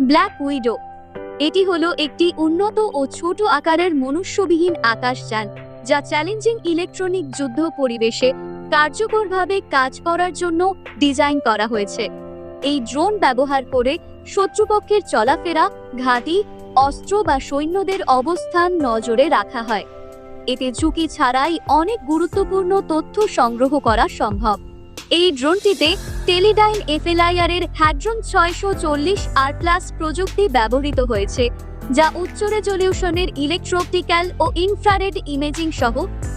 Black widow এটি হলো একটি উন্নত ও ছোট আকারের মনুষ্যবিহীন আকাশযান যা চ্যালেঞ্জিং ইলেকট্রনিক যুদ্ধ পরিবেশে কার্যকরভাবে কাজ করার জন্য ডিজাইন করা হয়েছে। এই ড্রোন ব্যবহার করে শত্রুপক্ষের চলাফেরা, ঘাঁটি, অস্ত্র বা সৈন্যদের অবস্থান নজরে রাখা হয়। এতে ঝুঁকি ছাড়াই অনেক গুরুত্বপূর্ণ তথ্য সংগ্রহ করা সম্ভব। এই ড্রোনটিতে টেলিডাইন এফএলআইআর এর হ্যাড্রন ছয়শো চল্লিশ আর প্লাস প্রযুক্তি ব্যবহৃত হয়েছে, যা উচ্চ রেজলিউশনের ইলেকট্রোপটিক্যাল ও ইনফ্রারেড ইমেজিং সহ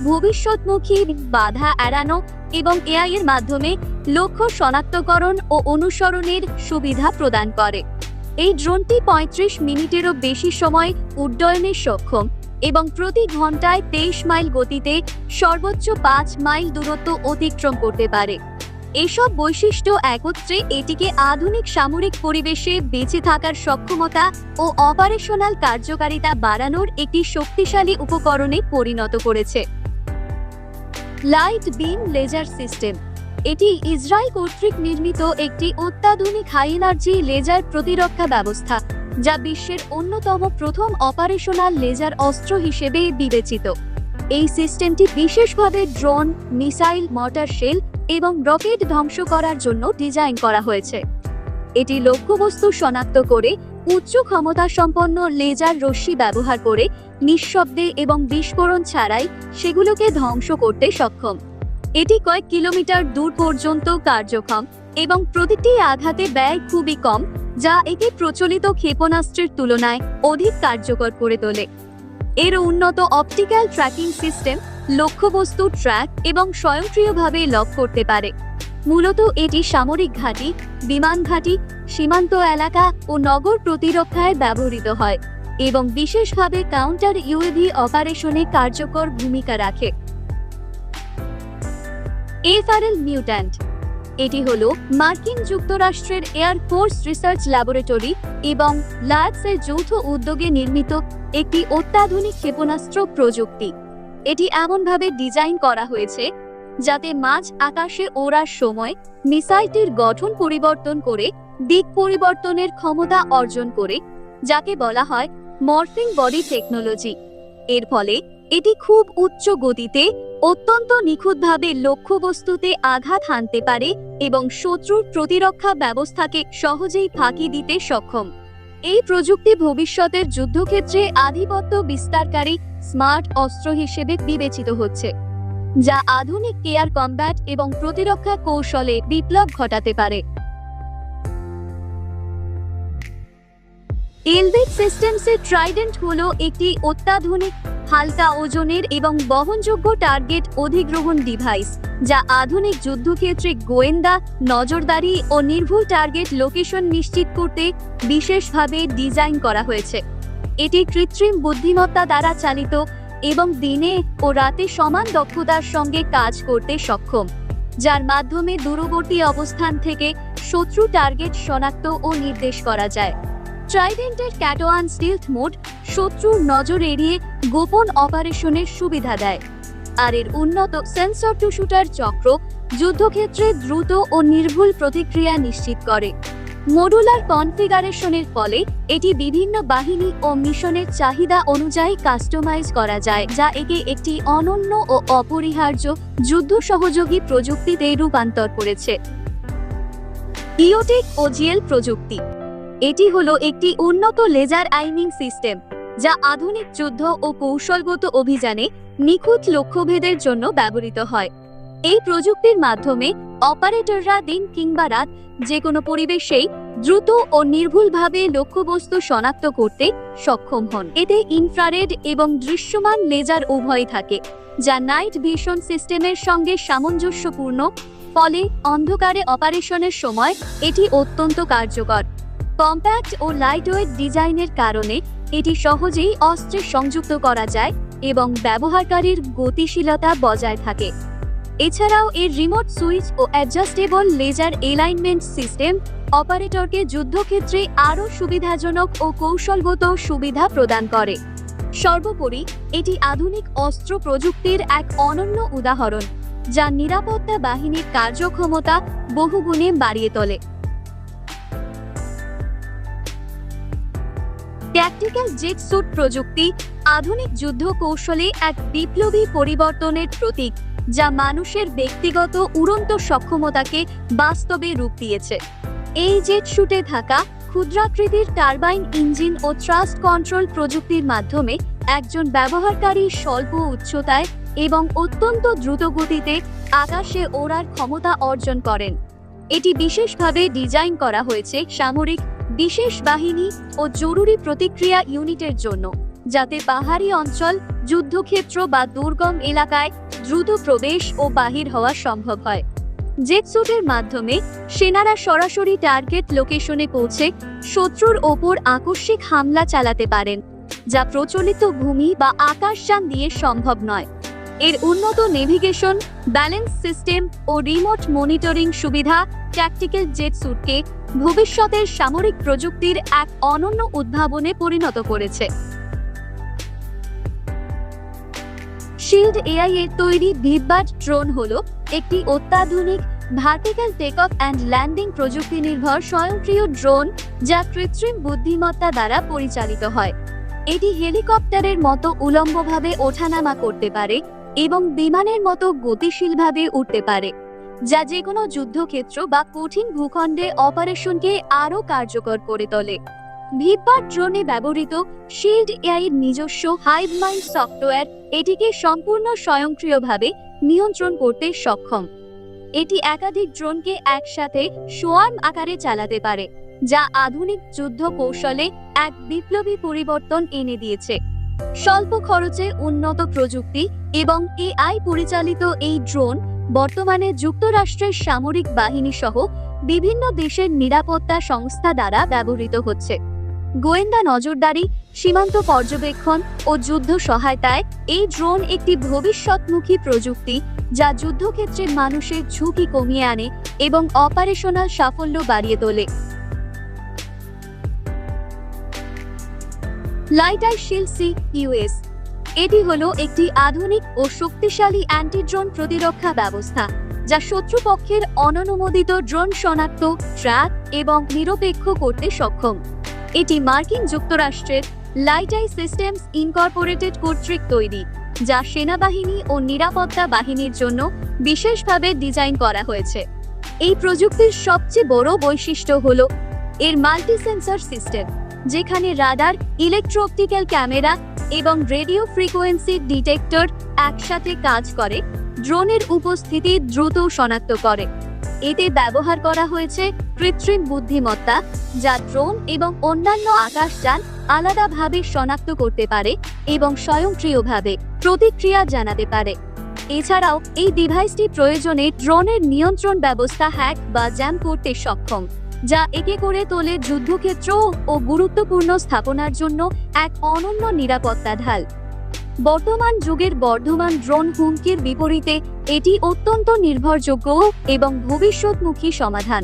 ভবিষ্যৎমুখী বাধা এড়ানো এবং এআই এর মাধ্যমে লক্ষ্য শনাক্তকরণ ও অনুসরণের সুবিধা প্রদান করে। এই ড্রোনটি পঁয়ত্রিশ মিনিটেরও বেশি সময় উড্ডয়নে সক্ষম এবং প্রতি ঘন্টায় তেইশ মাইল গতিতে সর্বোচ্চ পাঁচ মাইল দূরত্ব অতিক্রম করতে পারে। এসব বৈশিষ্ট্য একত্রে এটিকে আধুনিক সামরিক পরিবেশে বেঁচে থাকার সক্ষমতা ও অপারেশনাল কার্যকারিতা বাড়ানোর একটি শক্তিশালী উপকরণে পরিণত করেছে। Light beam laser system. এটি ইসরায়েল কর্তৃক নির্মিত একটি অত্যাধুনিক হাই এনার্জি লেজার প্রতিরক্ষা ব্যবস্থা, যা বিশ্বের অন্যতম প্রথম অপারেশনাল লেজার অস্ত্র হিসেবে বিবেচিত। এই সিস্টেমটি বিশেষভাবে ড্রোন, মিসাইল মটার শেল এবং রকেট ধ্বংস করার জন্য ডিজাইন করা হয়েছে। এটি লক্ষ্যবস্তু শনাক্ত করে উচ্চ ক্ষমতা সম্পন্ন লেজার রশ্মি ব্যবহার করে নিঃশব্দে এবং বিস্ফোরণ ছাড়াই সেগুলোকে ধ্বংস করতে সক্ষম। এটি কয়েক কিলোমিটার দূর পর্যন্ত কার্যক্ষম এবং প্রতিটি আঘাতে ব্যয় খুবই কম, যা একে প্রচলিত ক্ষেপণাস্ত্রের তুলনায় অধিক কার্যকর করে তোলে। এর উন্নত অপটিক্যাল ট্র্যাকিং সিস্টেম লক্ষ্যবস্তু, ট্র্যাক এবং স্বয়ংক্রিয়ভাবে লক করতে পারে। মূলত এটি সামরিক ঘাঁটি, বিমান ঘাঁটি, সীমান্ত এলাকা ও নগর প্রতিরক্ষায় ব্যবহৃত হয় এবং বিশেষভাবে কাউন্টার ইউএভি অপারেশনে কার্যকর ভূমিকা রাখে। FRL mutant. এটি হল মার্কিন যুক্তরাষ্ট্রের এয়ার ফোর্স রিসার্চ ল্যাবরেটরি এবং লায়াক্সের যৌথ উদ্যোগে নির্মিত একটি অত্যাধুনিক ক্ষেপণাস্ত্র প্রযুক্তি। এটি এমনভাবে ডিজাইন করা হয়েছে যাতে মাছ আকাশে ওড়ার সময় মিসাইলটির গঠন পরিবর্তন করে দিক পরিবর্তনের ক্ষমতা অর্জন করে, যাকে বলা হয় মর্ফিং বডি টেকনোলজি। এর ফলে এটি খুব উচ্চ গতিতে অত্যন্ত নিখুঁতভাবে লক্ষ্যবস্তুতে আঘাত হানতে পারে এবং শত্রুর প্রতিরক্ষা ব্যবস্থাকে সহজেই ফাঁকি দিতে সক্ষম। এই প্রযুক্তি ভবিষ্যতের যুদ্ধক্ষেত্রে আধিপত্য বিস্তারকারী, স্মার্ট অস্ত্র হিসেবে বিবেচিত হচ্ছে, যা আধুনিক কেয়ার কমব্যাট এবং প্রতিরক্ষা কৌশলে বিপ্লব ঘটাতে পারে। এলবেট সিস্টেমসের ট্রাইডেন্ট হলো একটি অত্যাধুনিক হালকা ওজনের এবং বহনযোগ্য টার্গেট অধিগ্রহণ ডিভাইস, যা আধুনিক যুদ্ধক্ষেত্রে গোয়েন্দা, নজরদারি ও নির্ভুল টার্গেট লোকেশন নিশ্চিত করতে বিশেষভাবে ডিজাইন করা হয়েছে। এটি কৃত্রিম বুদ্ধিমত্তা দ্বারা চালিত এবং দিনে ও রাতে সমান দক্ষতার সঙ্গে কাজ করতে সক্ষম, যার মাধ্যমে দূরবর্তী অবস্থান থেকে শত্রু টার্গেট শনাক্ত ও নির্দেশ করা যায়। ট্রাইডেন্টের ক্যাটোয়ান স্টিলথ মোড শত্রুর নজর এড়িয়ে গোপন অপারেশনের সুবিধা দেয়। আর এর উন্নত সেন্সর টু শুটার চক্র যুদ্ধক্ষেত্রে দ্রুত ও নির্ভুল প্রতিক্রিয়া নিশ্চিত করে। মডুলার কনফিগারেশনের ফলে এটি বিভিন্ন বাহিনী ও মিশনের চাহিদা অনুযায়ী কাস্টমাইজ করা যায়, যা একে একটি অনন্য ও অপরিহার্য যুদ্ধ সহযোগী প্রযুক্তিতে রূপান্তর করেছে। ইওটেক ও জিএল প্রযুক্তি এটি হলো একটি উন্নত লেজার আইমিং সিস্টেম, যা আধুনিক যুদ্ধ ও কৌশলগত অভিযানে নিখুঁত লক্ষ্যভেদের জন্য ব্যবহৃত হয়। এই প্রযুক্তির মাধ্যমে অপারেটররা দিন কিংবা রাত যে কোনো পরিবেশেই দ্রুত ও নির্ভুলভাবে লক্ষ্যবস্তু শনাক্ত করতে সক্ষম হন। এতে ইনফ্রারেড এবং দৃশ্যমান লেজার উভয় থাকে, যা নাইট ভিশন সিস্টেমের সঙ্গে সামঞ্জস্যপূর্ণ, ফলে অন্ধকারে অপারেশনের সময় এটি অত্যন্ত কার্যকর। কম্প্যাক্ট ও লাইটওয়েট ডিজাইনের কারণে এটি সহজেই অস্ত্রে সংযুক্ত করা যায় এবং ব্যবহারকারীর গতিশীলতা বজায় থাকে। এছাড়াও এর রিমোট সুইচ ও অ্যাডজাস্টেবল লেজার এলাইনমেন্ট সিস্টেম অপারেটরকে যুদ্ধক্ষেত্রে আরও সুবিধাজনক ও কৌশলগত সুবিধা প্রদান করে। সর্বোপরি, এটি আধুনিক অস্ত্র প্রযুক্তির এক অনন্য উদাহরণ, যা নিরাপত্তা বাহিনীর কার্যক্ষমতা বহুগুণে বাড়িয়ে তোলে। ট্যাকটিক্যাল জেট স্যুট প্রযুক্তি আধুনিক যুদ্ধ কৌশলে এক বিপ্লবী পরিবর্তনের প্রতীক, যা মানুষের ব্যক্তিগত উড়ন্ত সক্ষমতাকে বাস্তবে রূপ দিয়েছে। এই জেট শুটে থাকা ক্ষুদ্রাকৃতির টারবাইন ইঞ্জিন ও ট্রাস্ট কন্ট্রোল প্রযুক্তির মাধ্যমে একজন ব্যবহারকারী স্বল্প উচ্চতায় এবং অত্যন্ত দ্রুত গতিতে আকাশে ওড়ার ক্ষমতা অর্জন করেন। এটি বিশেষভাবে ডিজাইন করা হয়েছে সামরিক বিশেষ বাহিনী ও জরুরি প্রতিক্রিয়া ইউনিটের জন্য, যাতে পাহাড়ি অঞ্চল, যুদ্ধক্ষেত্র বা দুর্গম এলাকায় দ্রুত প্রবেশ ও বাহির হওয়া সম্ভব হয়। জেটসুটের মাধ্যমে সেনারা সরাসরি টার্গেট লোকেশনে পৌঁছে শত্রুর ওপর আকস্মিক হামলা চালাতে পারেন, যা প্রচলিত ভূমি বা আকাশযান দিয়ে সম্ভব নয়। এর উন্নত নেভিগেশন, ব্যালেন্স সিস্টেম ও রিমোট মনিটরিং সুবিধা ট্যাকটিক্যাল জেট স্যুটকে ভবিষ্যতের সামরিক প্রযুক্তির এক অনন্য উদ্ভাবনে পরিণত করেছে। শিল্ড এআই এর তৈরি ভিডবাট ড্রোন হল একটি অত্যাধুনিক vertical take off and landing প্রযুক্তি নির্ভর স্বয়ংক্রিয় ড্রোন যা কৃত্রিম বুদ্ধিমত্তা দ্বারা পরিচালিত হয়। এটি হেলিকপ্টারের মতো উলম্বভাবে ওঠানামা করতে পারে এবং বিমানের মতো গতিশীলভাবে উঠতে পারে। যা যে কোনো যুদ্ধক্ষেত্র বা কঠিন ভূখণ্ডে অপারেশনকে আরও কার্যকর করে তোলে। ভিপার ড্রোনে ব্যবহৃত শিল্ড এআইয়ের নিজস্ব হাইভ মাইন্ড সফটওয়্যার এটিকে সম্পূর্ণ স্বয়ংক্রিয়ভাবে নিয়ন্ত্রণ করতে সক্ষম। এটি একাধিক ড্রোনকে একসাথে সোয়ার্ম আকারে চালাতে পারে, যা আধুনিক যুদ্ধ কৌশলে এক বিপ্লবী পরিবর্তন এনে দিয়েছে। স্বল্প খরচে উন্নত প্রযুক্তি এবং এআই পরিচালিত এই ড্রোন বর্তমানে যুক্তরাষ্ট্রের সামরিক বাহিনী সহ বিভিন্ন দেশের নিরাপত্তা সংস্থা দ্বারা ব্যবহৃত হচ্ছে। গোয়েন্দা নজরদারি, সীমান্ত পর্যবেক্ষণ ও যুদ্ধ সহায়তায় এই ড্রোন একটি ভবিষ্যৎমুখী প্রযুক্তি যা যুদ্ধক্ষেত্রে মানুষের ঝুঁকি কমিয়ে আনে এবং অপারেশনাল সাফল্য বাড়িয়ে তোলে। Light eye shield C US এটি হলো একটি আধুনিক ও শক্তিশালী অ্যান্টি ড্রোন প্রতিরক্ষা ব্যবস্থা, যা শত্রুপক্ষের অননুমোদিত ড্রোন শনাক্ত, ট্র্যাক এবং নিরপেক্ষ করতে সক্ষম। এটি মার্কিন যুক্তরাষ্ট্রের লাইটাই সিস্টেমস ইনকর্পোরেটেড কর্তৃক তৈরি, যা সেনাবাহিনী ও নিরাপত্তা বাহিনীর জন্য বিশেষভাবে ডিজাইন করা হয়েছে। এই প্রযুক্তির সবচেয়ে বড় বৈশিষ্ট্য হল এর মাল্টি সেন্সর সিস্টেম, যেখানে রাডার, ইলেকট্রোঅপটিক্যাল ক্যামেরা এবং রেডিও ফ্রিকোয়েন্সি ডিটেক্টর একসাথে কাজ করে, ড্রোনের উপস্থিতি দ্রুত শনাক্ত করে। এতে ব্যবহার করা হয়েছে কৃত্রিম বুদ্ধিমত্তা, যা ড্রোন এবং অন্যান্য আকাশযান আলাদাভাবে শনাক্ত করতে পারে এবং স্বয়ংক্রিয়ভাবে প্রতিক্রিয়া জানাতে পারে। এছাড়াও, এই ডিভাইসটি প্রয়োজনে ড্রোনের নিয়ন্ত্রণ ব্যবস্থা হ্যাক বা জ্যাম করতে সক্ষম। যা একে করে তোলে যুদ্ধক্ষেত্র ও গুরুত্বপূর্ণ স্থাপনার জন্য এক অনন্য নিরাপত্তা ঢাল বর্তমান যুগের বর্ধমান ড্রোন হুমকির বিপরীতে এটি অত্যন্ত নির্ভরযোগ্য এবং ভবিষ্যৎমুখী সমাধান।